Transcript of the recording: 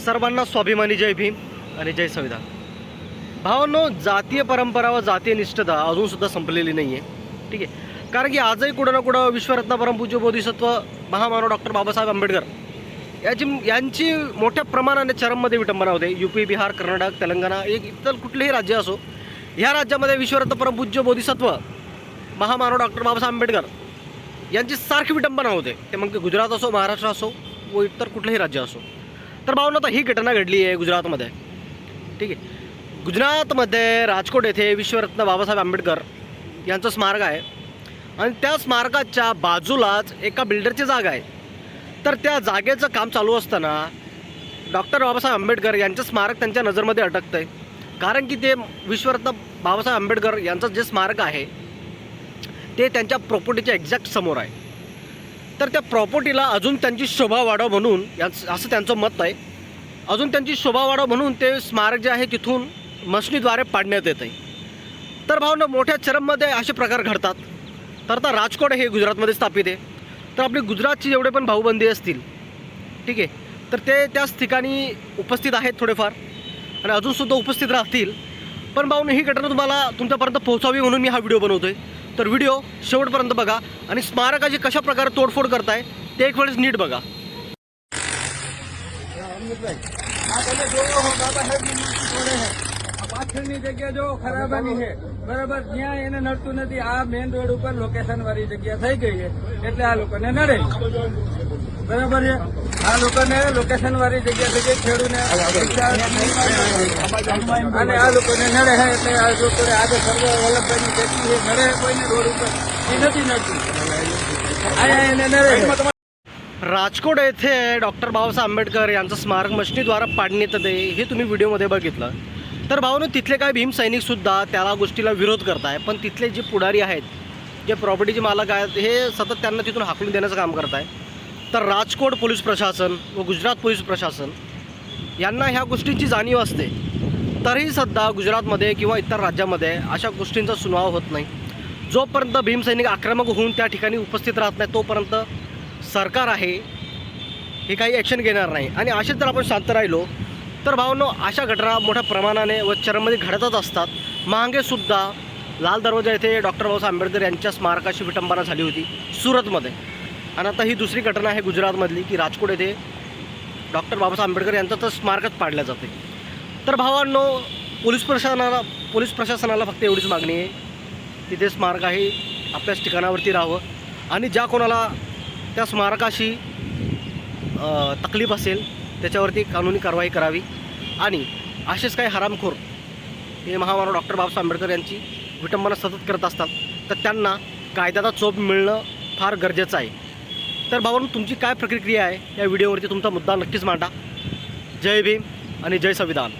सर्वांना स्वाभिमानी जय भीम आणि जय संविधान. भावांनो जातीय परंपरा व जातीय निष्ठता अजूनसुद्धा संपलेली नाही आहे ठीक आहे? कारण की आजही कुठं ना कुठं विश्वरत्न परमपूज्य बोधिसत्व महामानव डॉक्टर बाबासाहेब आंबेडकर याची यांची मोठ्या प्रमाणाने चरममध्ये विटंबना होते. यू पी बिहार कर्नाटक तेलंगणा एक इतर कुठलेही राज्य असो ह्या राज्यामध्ये विश्वरत्न परमपूज्य बोधिसत्व महामानव डॉक्टर बाबासाहेब आंबेडकर यांची सारखी विटंबना होते. ते मग गुजरात असो महाराष्ट्र असो व इतर कुठलंही राज्य असो. तर भावना आता ही घटना घडली आहे गुजरातमध्ये. ठीक आहे. गुजरातमध्ये राजकोट येथे विश्वरत्न बाबासाहेब आंबेडकर यांचं स्मारक आहे. आणि त्या स्मारकाच्या बाजूलाच एका बिल्डरची जागा आहे. तर त्या जागेचं काम चालू असताना डॉक्टर बाबासाहेब आंबेडकर यांचं स्मारक त्यांच्या नजरमध्ये अटकतं आहे कारण की ते विश्वरत्न बाबासाहेब आंबेडकर यांचं जे स्मारक आहे ते त्यांच्या प्रॉपर्टीच्या एक्झॅक्ट समोर आहे. तर त्या प्रॉपर्टीला अजून त्यांची शोभा वाढव म्हणून याच असं त्यांचं मत आहे. अजून त्यांची शोभा वाढव म्हणून ते स्मारक जे आहे तिथून मशनीद्वारे पाडण्यात येत आहे. तर भावना मोठ्या चरममध्ये असे प्रकार घडतात. तर आता राजकोट हे गुजरातमध्ये स्थापित आहे. तर आपली गुजरातची जेवढे पण भाऊबंदी असतील ठीक आहे तर ते त्याच ठिकाणी उपस्थित आहेत थोडेफार. आणि अजूनसुद्धा उपस्थित राहतील. पण भाऊन ही घटना तुम्हाला तुमच्यापर्यंत पोहोचावी म्हणून मी हा व्हिडिओ बनवतो आहे तर व्हिडिओ शेवटपर्यंत बघा. आणि स्मारकाची कशा प्रकारे तोडफोड करताय ते एक वेळेस नीट बघा. પાછળની જગ્યા જો ખરાબાની છે બરાબર જ્યાં એને નડતું નથી આ મેઇન રોડ ઉપર લોકેશન વાળી જગ્યા થઈ ગઈ છે એટલે આ લોકોને નડે બરાબર છે આ લોકોને લોકેશન વાળી જગ્યા થઈ ગઈ ખેડૂને અને આ લોકોને નડે છે એટલે આ લોકોને આજે સર્વ વલ્લભભાઈની ખેતી છે નડે છે કોઈને રોડ ઉપર એ નથી નડતું અહીંયા એને નડે છે. राजकोट येथे डॉक्टर बाबासाहेब आंबेडकर यांचं स्मारक मशनीद्वारा पाडण्यात येते हे तुम्ही व्हिडिओमध्ये बघितलं तर भावनो तिथले काही भीमसैनिकसुद्धा त्याला गोष्टीला विरोध करताय पण तिथले जे पुढारी आहेत जे प्रॉपर्टीचे मालक आहेत हे सतत त्यांना तिथून हाकलून देण्याचं काम करत आहे तर राजकोट पोलीस प्रशासन व गुजरात पोलीस प्रशासन यांना ह्या गोष्टींची जाणीव असते. तरीही सध्या गुजरातमध्ये किंवा इतर राज्यामध्ये अशा गोष्टींचा सुनाव होत नाही. जोपर्यंत भीमसैनिक आक्रमक होऊन त्या ठिकाणी उपस्थित राहत नाही तोपर्यंत सरकार आहे हे काही ॲक्शन घेणार नाही. आणि असेच जर आपण शांत राहिलो तर भावनो अशा घटना मोठ्या प्रमाणाने व चरणमध्ये घडतच असतात. महांगेसुद्धा लाल दरवाजा येथे डॉक्टर बाबासाहेब आंबेडकर यांच्या स्मारकाची विटंबना झाली होती सुरतमध्ये. आणि आता ही दुसरी घटना आहे गुजरातमधली की राजकोट येथे डॉक्टर बाबासाहेब आंबेडकर यांचं तर स्मारकच पाडलं जाते. तर भावांनो पोलीस प्रशासनाला पोलीस प्रशासनाला फक्त एवढीच मागणी आहे तिथे स्मारक आहे आपल्याच ठिकाणावरती राहावं. आणि ज्या कोणाला त्या स्मारकाशी तकलीफ असेल त्याच्यावरती कानूनी कारवाई करावी. आणि असेच काही हरामखोर हे महामानव डॉक्टर बाबासाहेब आंबेडकर यांची विटंबना सतत करत असतात तर त्यांना कायद्याचा चोप मिळणं फार गरजेचं आहे. तर भावांनो तुमची काय प्रतिक्रिया आहे? या व्हिडिओवरती तुमचा मुद्दा नक्कीच मांडा. जय भीम आणि जय संविधान.